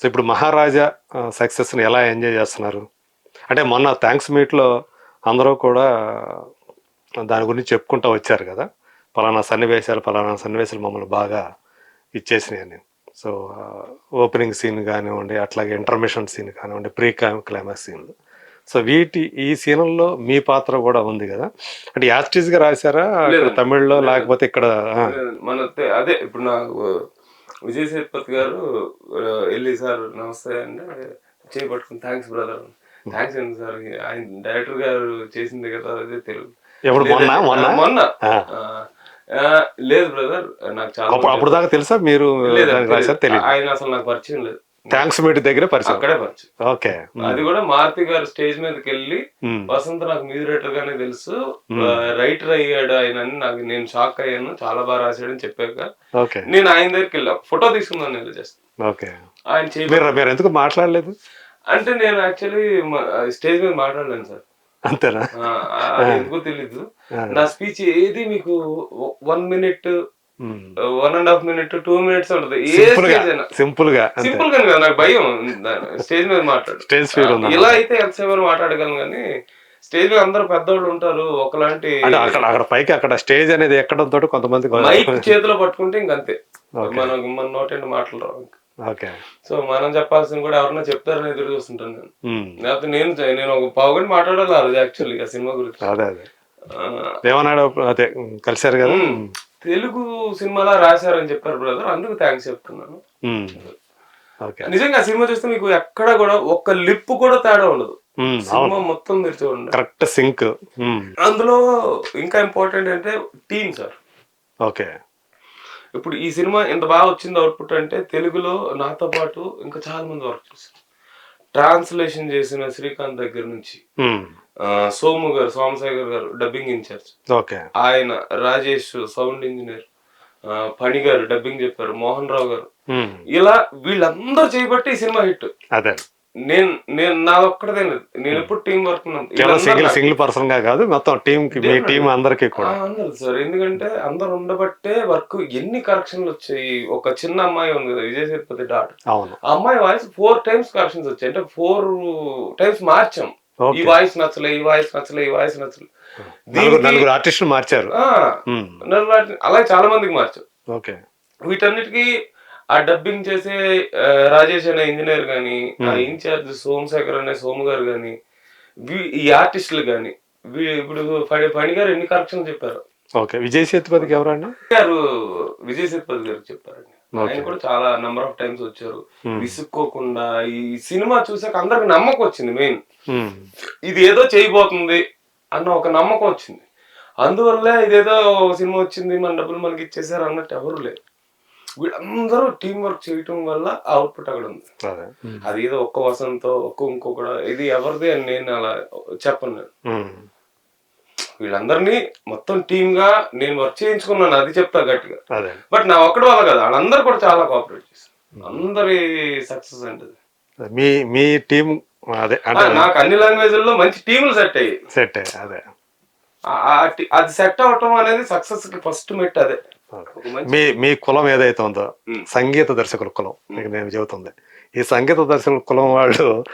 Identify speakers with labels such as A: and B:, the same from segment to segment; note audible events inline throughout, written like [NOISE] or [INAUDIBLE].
A: So ఇప్పుడు మహారాజా సక్సెస్ని ఎలా ఎంజాయ్ చేస్తున్నారు? అంటే మొన్న థ్యాంక్స్ మీట్లో అందరూ కూడా దాని గురించి చెప్పుకుంటూ వచ్చారు కదా. పలానా సన్నివేశాలు పలానా సన్నివేశాలు మమ్మల్ని బాగా ఇచ్చేసినాయని. సో ఓపెనింగ్ సీన్ కానివ్వండి అట్లాగే ఇంటర్మిషన్ సీన్ కానివ్వండి ప్రీ క్లైమాక్స్ సీన్లు సో వీటి ఈ సీన్లలో మీ పాత్ర కూడా ఉంది కదా. అంటే యాస్టీస్గా రాశారా? ఇక్కడ
B: లేదండి.
A: తమిళ్ళో లేకపోతే ఇక్కడ
B: మన అదే ఇప్పుడు నాకు విజయ్ సేతుపతి గారు వెళ్ళి సార్ నమస్తే అంటే చేపట్టుకుని థ్యాంక్స్ బ్రదర్ థ్యాంక్స్ అండి సార్? ఆయన డైరెక్టర్ గారు చేసింది కదా అదే తెలుగు.
A: మొన్న
B: లేదు బ్రదర్ నాకు చాలా
A: అప్పుడు దాకా తెలుసా? మీరు
B: ఆయన అసలు నాకు పరిచయం లేదు.
A: థ్యాంక్స్ మీట్ దగ్గర పరిచయం.
B: అక్కడే పరిచయం.
A: ఓకే.
B: అది కూడా మారుతి గారు స్టేజ్ మీదకి వెళ్ళి
A: ఉమ్.
B: వసంత్ నాకు మ్యూజిక్ డైరెక్టర్ గానే తెలుసు. రైటర్ అయ్యాడు ఆయన అని నాకు నేను షాక్ అయ్యాను. చాలా బాగా రాశాడని చెప్పాక.
A: ఓకే.
B: నేను ఆయన దగ్గరికి వెళ్ళా. ఫోటో తీసుకున్నాను నేను జస్ట్.
A: ఓకే.
B: ఆయన
A: మీరు ఎందుకు మాట్లాడలేదు?
B: అంటే నేను యాక్చువల్లీ స్టేజ్ మీద మాట్లాడలేను సార్.
A: అంతేనా? [LAUGHS]
B: ఎందుకో తెలీదు. నా స్పీచ్ ఏది మీకు one minute one and half minute two minutes ఉంటుంది. సింపుల్గా సింపుల్గా కదా నాకు భయం. స్టేజ్ మీద మాట్లాడు.
A: స్టేజ్
B: ఇలా అయితే ఎంతసేపు మాట్లాడగలను కానీ స్టేజ్ మీద అందరూ పెద్దోళ్ళు ఉంటారు ఒకలాంటి
A: అక్కడ అక్కడ పైకి అక్కడ స్టేజ్ అనేది ఎక్కడం తోటి కొంతమంది
B: మైక్ చేతిలో పట్టుకుంటే ఇంకంతే. మనం మన నోటండి మాటలు రావు.
A: ఓకే
B: సో మనం చెప్పాల్సింది కూడా ఎవరన్నా చెప్తారని ఎదురు చూస్తుంటాను నేను.
A: ఉమ్.
B: లేకపోతే నేను నేను ఒక పావు గంట మాట్లాడాలి ఆ రోజు యాక్చువల్లీ ఆ సినిమా గురించి.
A: అదే అదే. అదే ఉమ్, కలిశారు కదా?
B: ఉమ్, తెలుగు సినిమాలా రాశారని చెప్పారు బ్రదర్ అందుకు థ్యాంక్స్ చెప్తున్నాను. నిజంగా సినిమా చూస్తే మీకు ఎక్కడ కూడా ఒక్క లిప్ కూడా తేడా ఉండదు. సినిమా మొత్తం మీరు చూడండి.
A: Correct sync.
B: అందులో ఇంకా ఇంపార్టెంట్ అంటే టీమ్ సార్
A: ఓకే.
B: ఇప్పుడు ఈ సినిమా ఇంత బాగా వచ్చింది అవుట్పుట్ అంటే తెలుగులో నాతో పాటు ఇంకా చాలా మంది వర్క్ చేశారు. ట్రాన్స్లేషన్ చేసిన శ్రీకాంత్ దగ్గర నుంచి సోము గారు సోమశేఖర్ గారు డబ్బింగ్ ఇన్ఛార్జ్ ఆయన రాజేష్ సౌండ్ ఇంజనీర్ ఫణి గారు డబ్బింగ్ చెప్పారు మోహన్ రావు గారు. ఇలా వీళ్ళందరూ చేయబట్టి ఈ సినిమా హిట్.
A: అదే.
B: నేను నేను నాదొక్కడదే లేదు. నేను ఎప్పుడు టీం వర్క్
A: సింగిల్ సింగిల్ పర్సన్గా కాదు మొత్తం టీం మీ టీం అందరికి కూడా.
B: అందరు సార్. ఎందుకంటే అందరు ఉండబట్టే వర్క్ ఎన్ని కరెక్షన్లు వచ్చాయి? ఒక చిన్న అమ్మాయి ఉంది కదా విజయ్ సేతుపతి డాట్
A: అవును.
B: ఆ అమ్మాయి వాయిస్ ఫోర్ టైమ్స్ కరెక్షన్స్ వచ్చాయి. అంటే ఫోర్ టైమ్స్ మార్చాం. ఈ వాయిస్ నచ్చలే ఈ వాయిస్ నచ్చలే ఈ వాయిస్ నచ్చలే.
A: నలుగురు ఆర్టిస్టులు మార్చారు.
B: అలాగే చాలా మందికి మార్చాం.
A: ఓకే.
B: వీటన్నిటికీ ఆ డబ్బింగ్ చేసే రాజేష్ అనే ఇంజనీర్ గాని ఆ ఇన్ఛార్జ్ సోమశేఖర్ అనే సోము గారు గాని ఈ ఆర్టిస్టులు గాని ఇప్పుడు ఫణి గారు ఎన్ని కరెక్షన్లు చెప్పారు?
A: ఓకే విజయ్ సేతుపతికి ఎవరండి?
B: గారు విజయ్ సేతుపతి గారు చెప్పారండి. ఆయన కూడా చాలా నెంబర్ ఆఫ్ టైమ్స్ వచ్చారు. విసుక్కోకుండా ఈ సినిమా చూసాక అందరికి నమ్మకం వచ్చింది మెయిన్.
A: ఉమ్.
B: ఇది ఏదో చేయబోతుంది అన్న ఒక నమ్మకం వచ్చింది. అందువల్ల ఇదేదో సినిమా వచ్చింది మన డబ్బులు మనకి ఇచ్చేసారు అన్నట్టు ఎవరు లేరు. వీళ్ళందరూ టీం వర్క్ చేయటం వల్ల అవుట్పుట్ అక్కడ ఉంది.
A: అదే.
B: అది ఏదో ఒక్క వసంతో ఒక్క ఇంకొకటి ఇది ఎవరిది అని నేను అలా చెప్పను. వీళ్ళందరినీ మొత్తం టీమ్గా నేను వర్క్ చేయించుకున్నాను అది చెప్తా గట్టిగా.
A: అదే.
B: బట్ నా ఒక్కడి వల్ల కదా వాళ్ళందరూ కూడా చాలా కోఆపరేట్ చేశారు. అందరి సక్సెస్ అంటే
A: మీ మీ టీం అదే
B: నాకు అన్ని లాంగ్వేజ్ల్లో మంచి టీములు సెట్ అయ్యాయి.
A: సెట్ అదే.
B: ఆ టి- అది సెట్ అవటం అనేది సక్సెస్కి ఫస్ట్ మెట్ అదే.
A: మీ మీ కులం ఏదైతే ఉందో. సంగీత దర్శకుల కులం మీకు నేను చెబుతుంది. ఈ సంగీత దర్శకుల కులం వాళ్ళు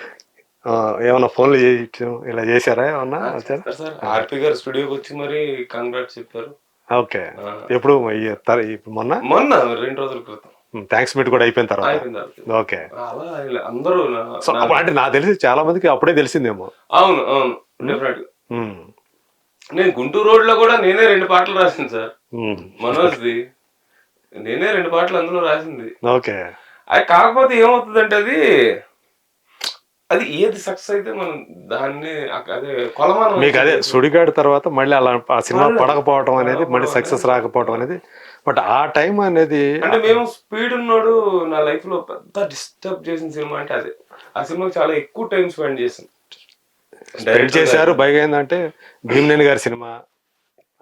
A: ఏమన్నా ఫోన్లు చేయటం ఇలా చేశారా ఏమన్నా?
B: ఆర్పి గారు స్టూడియోకి వచ్చి మరి కంగ్రాట్స్ చెప్పారు.
A: ఓకే. ఎప్పుడు మొన్న?
B: మొన్న రెండు రోజుల క్రితం.
A: థ్యాంక్స్ మీట్ కూడా అయిపోయిన తర్వాత. ఓకే.
B: అందరూ
A: అంటే నాకు తెలిసి చాలా మందికి అప్పుడే తెలిసిందేమో.
B: అవును అవును. డెఫినెట్. నేను గుంటూరు రోడ్లో కూడా నేనే రెండు పాటలు రాసింది సార్. మనోజ్ది నేనే రెండు పాటలు అందులో రాసింది.
A: ఓకే.
B: అది కాకపోతే ఏమవుతుందంటే అది అది ఏది సక్సెస్ అయితే మనం దాన్ని అదే కొలమానం
A: మీకు అదే సుడిగాడు తర్వాత మళ్ళీ అలా ఆ సినిమా పడకపోవడం అనేది మళ్ళీ సక్సెస్ రాకపోవడం అనేది. బట్ ఆ టైం అనేది
B: అంటే మేము స్పీడ్ ఉన్నాడు నా లైఫ్లో పెద్ద డిస్టర్బ్ చేసిన సినిమా అంటే అదే. ఆ సినిమాకి చాలా ఎక్కువ టైం స్పెండ్ చేసాను
A: స్పెండ్ చేశారు పైగా ఏంటంటే భీమనేని గారి సినిమా.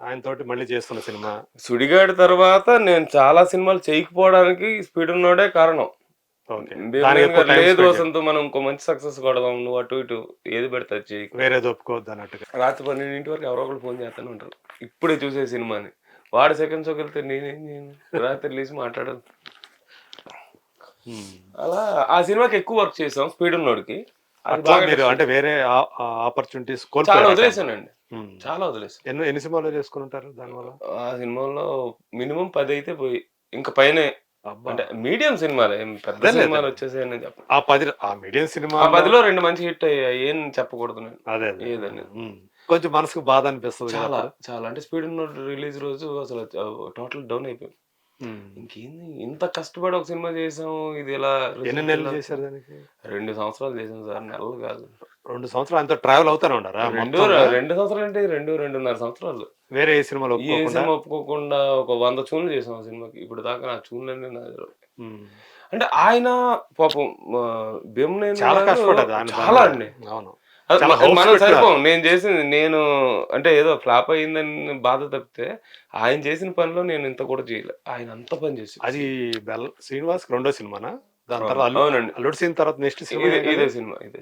A: ఆయన తోటి మళ్ళీ చేస్తున్న సినిమా.
B: సుడిగాడి తర్వాత నేను చాలా సినిమాలు చేయకపోవడానికి స్పీడ్ ఉన్నాడే కారణం. లేదు వసంత్ మనం ఇంకో మంచి సక్సెస్ కొడదాం నువ్వు అటు ఇటు ఏది పెడతా
A: వేరే ఒప్పుకోవద్దు అన్నట్టుగా.
B: రాత్రి పన్నెండింటి వరకు ఎవరో ఒకరు ఫోన్ చేస్తూనే ఉంటారు. ఇప్పుడే చూసే సినిమాని. వాడు సెకండ్ షోకి వెళ్తే నేనేం చేయను? రాత్రి లేచి మాట్లాడదు. అలా ఆ సినిమాకి ఎక్కువ వర్క్ చేసాం స్పీడ్ ఉన్నోడికి.
A: అంటే వేరే ఆపర్చునిటీస్
B: చాలా వదిలేసానండి. చాలా వదిలేసాను
A: ఎన్ని ఎన్ని సినిమాలు చేసుకుని ఉంటారు దానివల్ల
B: ఆ సినిమాలో మినిమం పది అయితే పోయి ఇంకా పైనే. అంటే మీడియం సినిమాలు ఏం పెద్ద సినిమాలు. వచ్చేసాయని చెప్ప
A: ఆ పది ఆ మీడియం సినిమా
B: ఆ పదిలో రెండు మంచి హిట్ అయ్యాయి ఏం చెప్పకూడదు నేను
A: అదే.
B: ఏదని.
A: కొంచెం మనసుకు బాధ అనిపిస్తుంది
B: చాలా చాలా అంటే స్పీడ్ రిలీజ్ రోజు అసలు టోటల్ డౌన్ అయిపోయింది. ఇంకేంది? ఇంత కష్టపడి ఒక సినిమా చేసాం ఇది ఎలా
A: ఎన్ని నెలలు చేశారు దానికి?
B: రెండు సంవత్సరాలు చేసాం సార్ నెలలు కాదు.
A: రెండు సంవత్సరాలు అంతా ట్రావెల్ అవుతానే ఉన్నారా?
B: రెండు? రెండు సంవత్సరాలు అంటే రెండు రెండున్నర సంవత్సరాలు.
A: వేరే ఏ సినిమాలు
B: ఏ సినిమా ఒప్పుకోకుండా ఒక వంద చూన్లు చేసాం ఆ సినిమాకి. ఇప్పుడు దాకా నా చూన్లన్నీ నా దగ్గర ఉన్నాయి.
A: ఉమ్.
B: అంటే ఆయన పాపం భీమనేని
A: చాలా కష్టపడ్డది
B: చాలా. అండి.
A: అవును.
B: మనం. సరిపోం. నేను చేసింది నేను అంటే ఏదో ఫ్లాప్ అయ్యిందని బాధ తప్పితే ఆయన చేసిన పనిలో నేను ఇంత కూడా చేయలే. ఆయన అంత పని చేసి
A: అది బెల్ శ్రీనివాస్ రెండో సినిమానా? దాని తర్వాత
B: అవునండి.
A: అల్లుడు సీన్ తర్వాత నెక్స్ట్ సినిమా
B: ఇదే సినిమా ఇదే.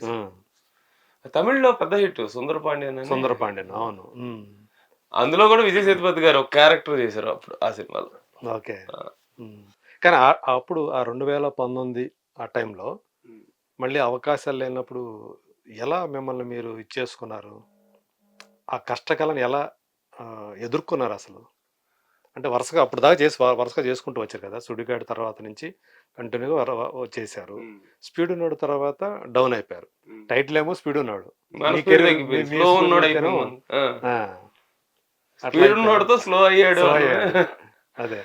B: తమిళ్ళో పెద్ద హిట్ సుందర పాండ్యన్.
A: సుందర పాండ్యన్ అవును.
B: అందులో కూడా విజయ్ సేతుపతి గారు ఒక క్యారెక్టర్ చేశారు అప్పుడు ఆ సినిమాలో.
A: ఓకే. కానీ అప్పుడు ఆ రెండు వేల పంతొమ్మిది ఆ టైంలో మళ్ళీ అవకాశాలు లేనప్పుడు ఎలా మిమ్మల్ని మీరు ఇచ్చేసుకున్నారు ఆ కష్టకాలను ఎలా ఎదుర్కొన్నారు అసలు? అంటే వరుసగా అప్పుడు దాకా చేసి వరుసగా చేసుకుంటూ వచ్చారు కదా? సుడిగాడి తర్వాత నుంచి కంటిన్యూగా చేశారు. స్పీడ్ ఉన్నాడు తర్వాత డౌన్ అయిపోయారు. టైటిల్ ఏమో స్పీడ్ ఉన్నాడు
B: స్పీడ్ స్లో. ఉన్నోడితో అయ్యాడు.
A: అదే.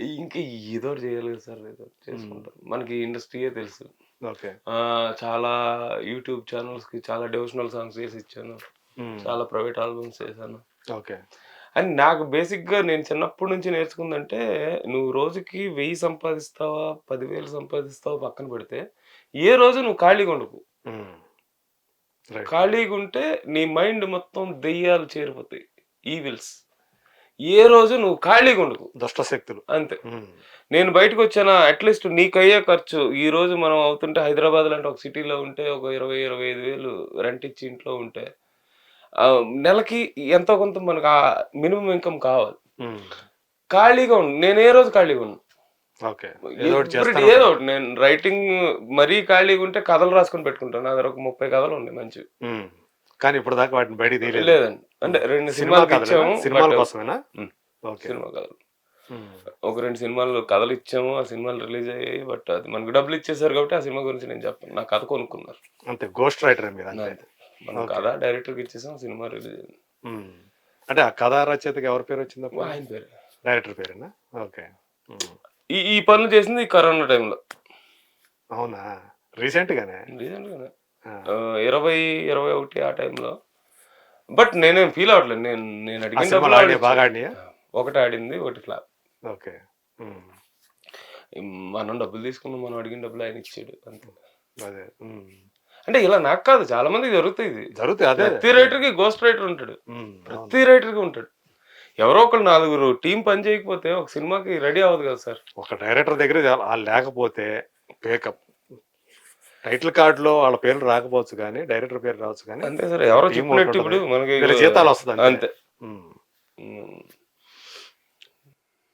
B: ఇంకా ఏదో ఒకటి చేయాలి కదా సార్. ఏదో చేసుకుంటాం. మనకి ఇండస్ట్రీయే తెలుసు.
A: ఓకే.
B: ఆ, చాలా యూట్యూబ్ ఛానల్స్కి చాలా డివోషనల్ సాంగ్స్ చేసి ఇచ్చాను. చాలా ప్రైవేట్ ఆల్బమ్స్ చేశాను.
A: ఓకే.
B: అండ్ నాకు బేసిక్గా నేను చిన్నప్పటి నుంచి నేర్చుకుందంటే నువ్వు రోజుకి వెయ్యి సంపాదిస్తావా పదివేలు సంపాదిస్తావా పక్కన పెడితే ఏ రోజు నువ్వు ఖాళీగా ఉండకు.
A: రైట్.
B: ఖాళీగా ఉంటే నీ మైండ్ మొత్తం దెయ్యాలు చేరిపోతాయి. ఈవిల్స్. ఏ రోజు నువ్వు ఖాళీగా ఉండకు.
A: దుష్ట శక్తులు
B: అంతే. నేను బయటకు వచ్చానా అట్లీస్ట్ నీకయ్యే ఖర్చు. ఈ రోజు మనం అవుతుంటే హైదరాబాద్ లాంటి ఒక సిటీలో ఉంటే ఒక ఇరవై ఇరవై ఐదు వేలు రెంట్ ఇచ్చి ఇంట్లో ఉంటే నెలకి ఎంతో కొంత మనకు ఆ మినిమం ఇన్కమ్ కావాలి. ఖాళీగా ఉండు. నేను ఏ రోజు ఖాళీగా ఉన్నాను
A: ఓకే. ఏదో ఒకటి
B: నేను రైటింగ్ మరీ ఖాళీగా ఉంటే కథలు రాసుకొని పెట్టుకుంటాను. నా దగ్గర ఒక ముప్పై కథలు ఉన్నాయి మంచివి.
A: కానీ ఇప్పుడు దాకా వాటిని బయటికి తీయలేదు.
B: లేదండి. అంటే రెండు
A: సినిమా
B: సినిమాలు? ఇచ్చాము
A: సినిమాల కోసమేనా?
B: సినిమా కథలు. ఒక రెండు సినిమాలు కథలు ఇచ్చాము ఆ సినిమాలు రిలీజ్ అయ్యాయి బట్ అది మనకు డబ్బులు ఇచ్చేసారు కాబట్టి ఆ సినిమా గురించి నేను చెప్పను. నా కథ కొనుక్కున్నారు.
A: అంతే గోస్ట్ రైటర్ మీరు.
B: మనం కథ డైరెక్టర్కి ఇచ్చేసాం సినిమా రిలీజ్ అయింది.
A: అంటే ఆ కథా రచయితకి ఎవరి పేరు వచ్చింది
B: ఆయన పేరు.
A: డైరెక్టర్ పేరేనా? ఓకే.
B: ఈ ఈ పనులు చేసింది కరోనా టైంలో.
A: అవునా? రీసెంట్ గానే
B: రీసెంట్గానే.
A: ఆ.
B: ఇరవై ఇరవై ఒకటి ఆ టైంలో. బట్ నేనేం ఫీల్ అవ్వట్లేదు. నేను నేను అడిగిన.
A: బాగా ఆడినాయా?
B: ఒకటి ఆడింది ఒకటి ఫ్లాప్.
A: ఓకే.
B: మనం డబ్బులు తీసుకున్నాం మనం అడిగిన డబ్బులు ఆయన ఇచ్చాడు అంతే.
A: అదే.
B: అంటే ఇలా నాకు కాదు చాలా మందికి జరుగుతాయి ఇది.
A: జరుగుతాయి అదే.
B: ప్రతి రైటర్కి గోస్ట్ రైటర్ ఉంటాడు. ప్రతి రైటర్కి ఉంటాడు. ఎవరో ఒకరు నాలుగురు టీం పని చేయకపోతే ఒక సినిమాకి రెడీ అవ్వదు కదా సార్.
A: ఒక డైరెక్టర్ దగ్గర లేకపోతే పేకప్ టైటిల్ కార్డులో వాళ్ళ పేర్లు రాకపోవచ్చు కానీ డైరెక్టర్ పేరు రావచ్చు కానీ
B: అంతే సార్. ఎవరో చెప్పినట్టు ఇప్పుడు. మనకి
A: జీతాలు వస్తుంది అంతే.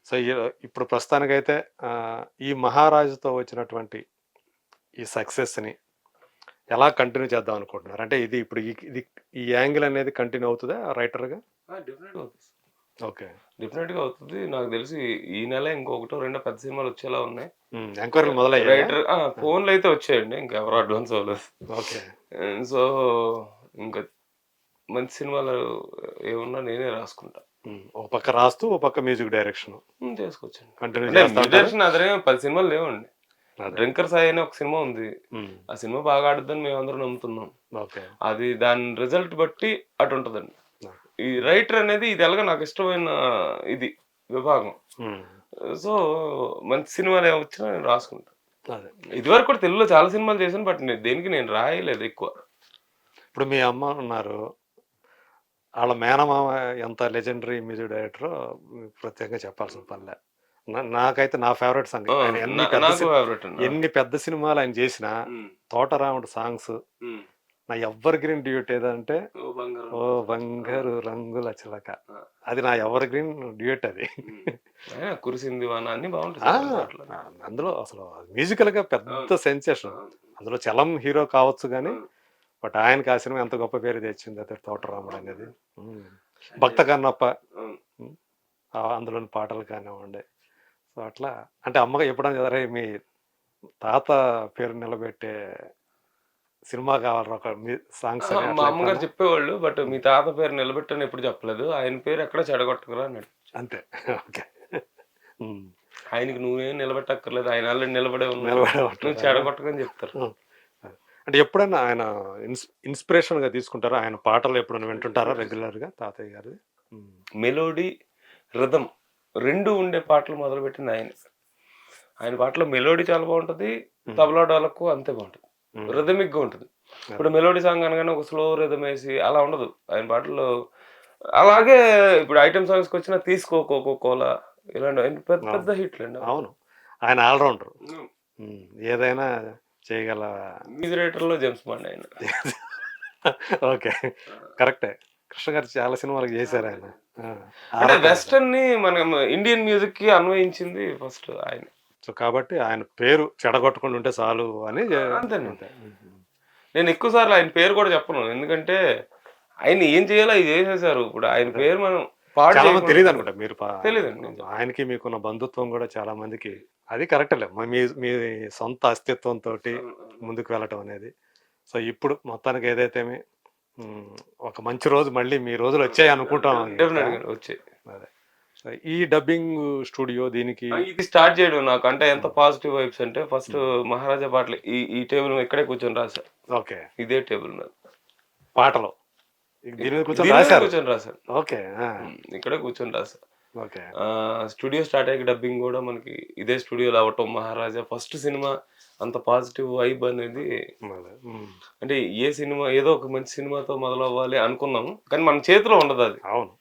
A: సో ఇప్పుడు ప్రస్తుతానికైతే ఈ మహారాజుతో వచ్చినటువంటి ఈ సక్సెస్ని ఎలా కంటిన్యూ చేద్దాం అనుకుంటున్నారు? అంటే ఇది ఇప్పుడు ఇది ఈ యాంగిల్ అనేది కంటిన్యూ అవుతుందా రైటర్గా? ఓకే.
B: డెఫినెట్గా అవుతుంది. నాకు తెలిసి ఈ నెల ఇంకొకటో రెండో పెద్ద సినిమాలు వచ్చేలా ఉన్నాయి.
A: ఎంక్వైరీలు మొదలయ్యాయి?
B: రైటర్ ఫోన్లు అయితే వచ్చాయండి. ఇంకా ఎవరు అడ్వాన్స్ అవ్వలేదు.
A: ఓకే.
B: సో ఇంకా మంచి సినిమాలు ఏమున్నా నేనే రాసుకుంటా.
A: ఒక పక్క రాస్తూ ఒక పక్క మ్యూజిక్ డైరెక్షన్. కంటిన్యూ
B: అదే పది సినిమాలు లేవండి. డ్రింకర్ సాయి అనే ఒక సినిమా ఉంది. ఆ సినిమా బాగా ఆడుద్దని మేము అందరం నమ్ముతున్నాం.
A: ఓకే.
B: అది దాని రిజల్ట్ బట్టి అటు ఉంటుందండి. ఈ రైటర్ అనేది ఇది ఎలాగ నాకు ఇష్టమైన ఇది విభాగం. సో మంచి సినిమాలు ఏమి వచ్చినా నేను రాసుకుంటా.
A: అదే.
B: ఇదివరకు కూడా తెలుగులో చాలా సినిమాలు చేశాను బట్ దేనికి నేను రాయలేదు ఎక్కువ.
A: ఇప్పుడు మీ అమ్మ ఉన్నారు. వాళ్ళ మేనమామ ఎంత లెజెండరీ మ్యూజిక్ డైరెక్టర్ ప్రత్యేకంగా చెప్పాల్సిన పనిలే నాకైతే నా ఫేవరెట్ సాంగ్ ఎన్ని పెద్ద ఎన్ని పెద్ద సినిమాలు ఆయన చేసిన తోటరాముడు సాంగ్స్. నా ఎవర్ గ్రీన్ డ్యూట్ ఏదంటే
B: ఓ బంగారం
A: రంగుల చిలక. అది నా ఎవర్ గ్రీన్ డ్యూట్ అది.
B: కురిసింది అన్ని బాగుంటుంది.
A: అందులో అసలు మ్యూజికల్గా పెద్ద సెన్సేషన్. అందులో చలం హీరో కావచ్చు కానీ బట్ ఆయనకి ఆ సినిమా ఎంత గొప్ప పేరు తెచ్చింది అదే తోటరాముడు అనేది. భక్త కన్నప్ప. అందులోని పాటలు కానివ్వండి. సో అట్లా అంటే అమ్మగా ఎప్పుడైనా అరే మీ తాత పేరు నిలబెట్టే సినిమా కావాలి ఒక మీ సాంగ్స్
B: మా అమ్మగారు చెప్పేవాళ్ళు బట్ మీ తాత పేరు నిలబెట్టని ఎప్పుడు చెప్పలేదు. ఆయన పేరు ఎక్కడ చెడగొట్టకురా అన్నాడు
A: అంతే. ఓకే.
B: ఆయనకి నువ్వేం నిలబెట్టక్కర్లేదు. ఆయన ఆల్రెడీ నిలబడే
A: నిలబడే ఉంటాడు.
B: నువ్వు చెడగొట్టకని చెప్తారు.
A: అంటే ఎప్పుడైనా ఆయన ఇన్స్ ఇన్స్పిరేషన్గా తీసుకుంటారా? ఆయన పాటలు ఎప్పుడైనా వింటుంటారా రెగ్యులర్గా తాతయ్య గారి
B: మెలోడీ రిథం రెండు ఉండే పాటలు మొదలుపెట్టింది ఆయన. ఆయన పాటలో మెలోడీ చాలా బాగుంటది తబలా డోలకు అంతే బాగుంటుంది. రిథమిక్గా ఉంటుంది. ఇప్పుడు మెలోడీ సాంగ్ అనగానే ఒక స్లో రిథం వేసి అలా ఉండదు. ఆయన పాటల్లో అలాగే ఇప్పుడు ఐటమ్ సాంగ్స్కి వచ్చిన తీసుకో కోకో కోలా ఇలాంటి పెద్ద పెద్ద హిట్లు అండి
A: అవును. ఆయన ఆల్రౌండర్. ఏదైనా చేయగల
B: లో జేమ్స్ బాండ్ ఆయన. [LAUGHS]
A: ఓకే. కరెక్టే. కృష్ణ గారు చాలా సినిమాలకు చేశారు ఆయన.
B: అంటే వెస్టర్న్ని మనం ఇండియన్ మ్యూజిక్కి అన్వయించింది ఫస్ట్ ఆయన.
A: సో కాబట్టి ఆయన పేరు చెడగొట్టకుండా ఉంటే చాలు అని
B: అంతేనండి. నేను ఎక్కువ సార్లు ఆయన పేరు కూడా చెప్పను. ఎందుకంటే ఆయన ఏం చేయాలో అది చేసేసారు ఇప్పుడు. ఆయన పేరు మనం పాడు
A: తెలియదు అనుకుంటా మీరు
B: నిజం.
A: ఆయనకి మీకున్న బంధుత్వం కూడా చాలా మందికి అది కరెక్టేలే మ- మీ మీ సొంత అస్తిత్వంతో ముందుకు వెళ్ళటం అనేది. సో ఇప్పుడు మొత్తానికి ఏదైతేమి ఉమ్, ఒక మంచి రోజు మళ్ళీ మీ రోజులు వచ్చాయి అనుకుంటాం
B: వచ్చాయి.
A: అదే. ఈ డబ్బింగ్ స్టూడియో దీనికి
B: ఇది స్టార్ట్ చేయడం నాకు అంటే ఎంత పాజిటివ్ వైబ్స్ అంటే ఫస్ట్ మహారాజా పాటలు ఈ ఈ టేబుల్ ఇక్కడే కూర్చొని రాశారు
A: ఓకే.
B: ఇదే టేబుల్ మీద.
A: పాటలో. దీని మీద కూర్చొని రాశారు.
B: కూర్చొని రాశారు
A: ఓకే
B: ఇక్కడే కూర్చొని రాశారు స్టూడియో స్టార్ట్ అయ్యాక డబ్బింగ్ కూడా మనకి ఇదే స్టూడియోలో అవ్వటం మహారాజా. ఫస్ట్ సినిమా అంత పాజిటివ్ వైబ్ అనేది అంటే ఏ సినిమా ఏదో ఒక మంచి సినిమాతో మొదలవ్వాలి అనుకున్నాము కానీ మన చేతిలో ఉండదు అది.
A: అవును.